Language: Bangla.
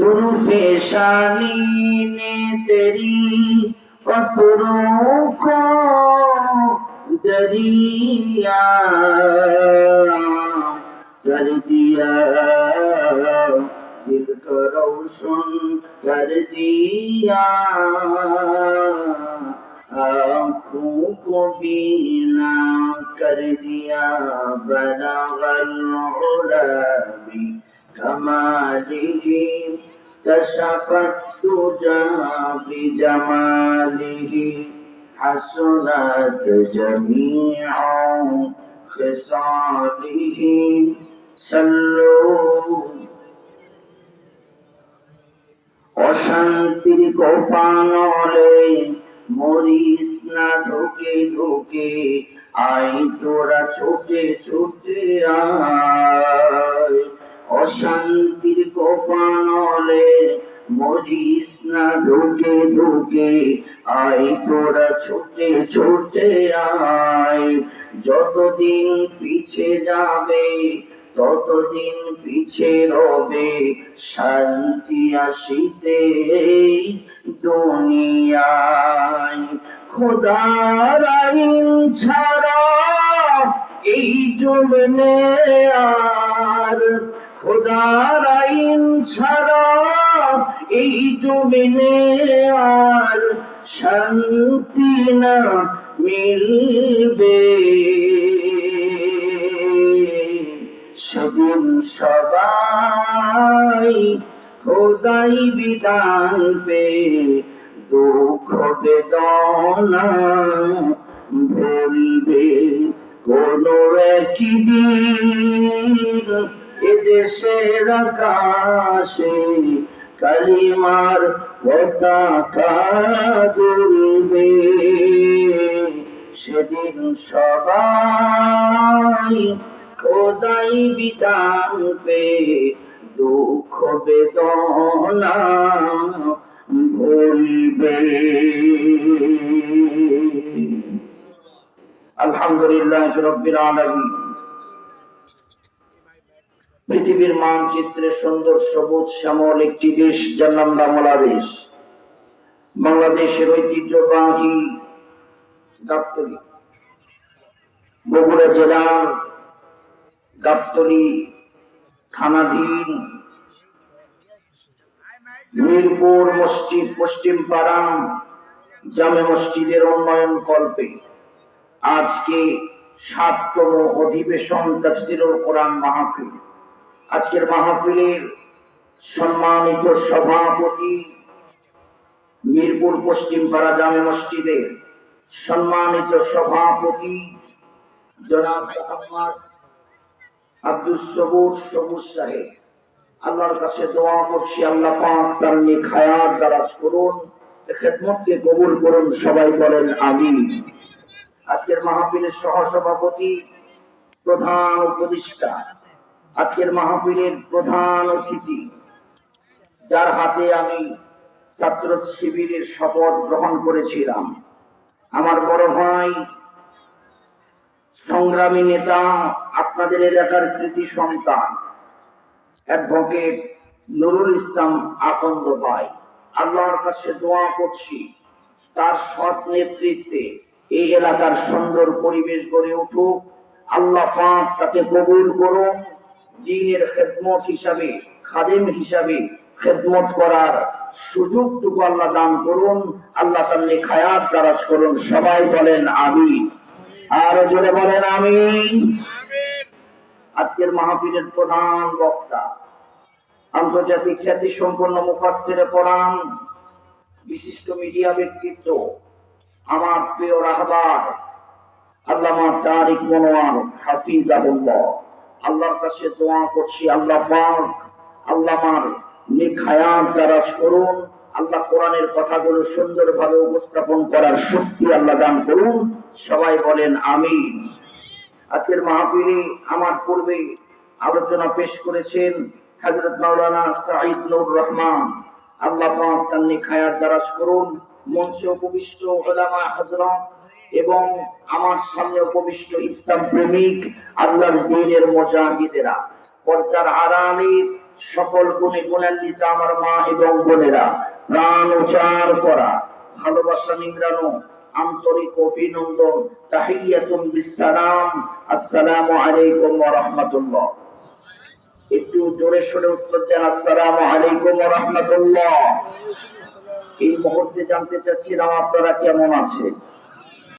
तुरफे शाली ने तेरी पतरों को दरिया कर दिया दिल को रोशन कर दिया आंखों को बीना कर दिया बड़ा गल भी कमाली كشفت سجى بجماله حسنت جميع خصاله صلوا অশান্তির কোপানলে মরিস না ঢুকে ঢুকে আই তোরা ছোটে ছোটে আয় অশান্তির কোপানলে মরিস না, ঢুকে ঢুকে আই তোরা ছোটে ছোটে আয়। যতদিন পিছে যাবে, ততদিন পিছে রবে, শান্তি আসিতে দুনিয়ায়। খোদার আইন ছাড়া এই জমনে আর। খোদার আইন ছাড়া এই জমিনে আর শান্তি না মিলবে। সেদিন সবাই খোদাই বিধান পে দুঃখ বেদনা ভুলবে। কোন একদিন এদেশের আকাশে কালিমার পতাকা দুলবে সেদিন সবাই খোদাই বিধান পে দুঃখ বেদনা ভুলবে। আলহামদুলিল্লাহ রব্বিল আলামিন। পৃথিবীর মানচিত্রে সুন্দর, সবুজ, শ্যামল একটি দেশ, যার নাম বাংলাদেশ। বাংলাদেশের ঐতিহ্যবাহী গাবতলী। বগুড়া জেলার গাবতলী থানাধীন মিরপুর মসজিদ, পশ্চিম পাড়া জামে মসজিদের উন্নয়ন কল্পে। আজকে সাততম অধিবেশন তাফসিরুল কোরআন মাহফিল। আজকের মাহফিলের সম্মানিত সভাপতি মিরপুর পশ্চিম পাড়া জামে মসজিদের সম্মানিত সভাপতি আব্দুল সবুর সবুজ সাহেব। আল্লাহর কাছে দোয়া করছি, আল্লাহ পাক তার নিখায়াত দারাজ করুন খেদমতকে কবুল করুন, সবাই বলেন আমিন। আজকের মাহফিলের সহসভাপতি প্রধান উপদেষ্টা আজকের মাহফিলের প্রধান অতিথি, যার হাতে আমি ছাত্র শিবিরের শপথ গ্রহণ করেছিলাম। আমার বড় ভাই, সংগ্রামী নেতা, আপনাদের এলাকার কৃতি সন্তান, অ্যাডভোকেট নুরুল ইসলাম আকন্দ ভাই, আল্লাহর কাছে দোয়া করছি। তার সৎ নেতৃত্বে এই এলাকার সুন্দর পরিবেশ গড়ে উঠুক। আল্লাহ পাক তাকে কবুল করুন দিনের খেদমত হিসাবে খাদেম হিসাবে খেদমত করার সুযোগটুকু আল্লাহ দান করুন। আল্লাহ তার খায়াত দারাজ করুন। সবাই বলেন আমি আর জোরে বলেন আমি আজকের মাহফিলের প্রধান বক্তা আন্তর্জাতিক খ্যাতি সম্পন্ন মুফাসসিরে কোরআন বিশিষ্ট মিডিয়া ব্যক্তিত্ব আমার প্রিয় রাহবার আল্লামা তারিক মনোয়ার হাফিজাহুল্লাহ। আল্লাহর কাছে দোয়া করছি, আল্লাহ পাক আল্লামার নিখায়াত দারাজ করুন, আল্লাহ কোরআনের কথাগুলো সুন্দরভাবে উপস্থাপন করার শক্তি আল্লাহ দান করুন। সবাই বলেন আমিন। আজকের মাহফিলে আমার পূর্বে আলোচনা পেশ করেছেন হযরত মাওলানা সাঈদ নূর রহমান। আল্লাহ পাক তার নিখায়াত দ্বারা করুন। মঞ্চে উপবিষ্ট উলামা হযরত এবং আমার সামনে উপবিষ্ট ইসলাম প্রেমিক, আল্লাহর দ্বীনের মুজাহিদেরা, পর্দার সকল গুণে গুণান্বিত আমার মা এবং বোনেরা, প্রাণ উচার করা, ভালোবাসা আন্তরিক অভিনন্দন তাহিয়াতুম বিসালাম আসসালামু আলাইকুম ওয়া রাহমাতুল্লাহ। একটু জোরে সরে উত্তর দেন, আসসালামু আলাইকুম ওয়া রাহমাতুল্লাহ। এই মুহূর্তে জানতে চাচ্ছিলাম আপনারা কেমন আছেন?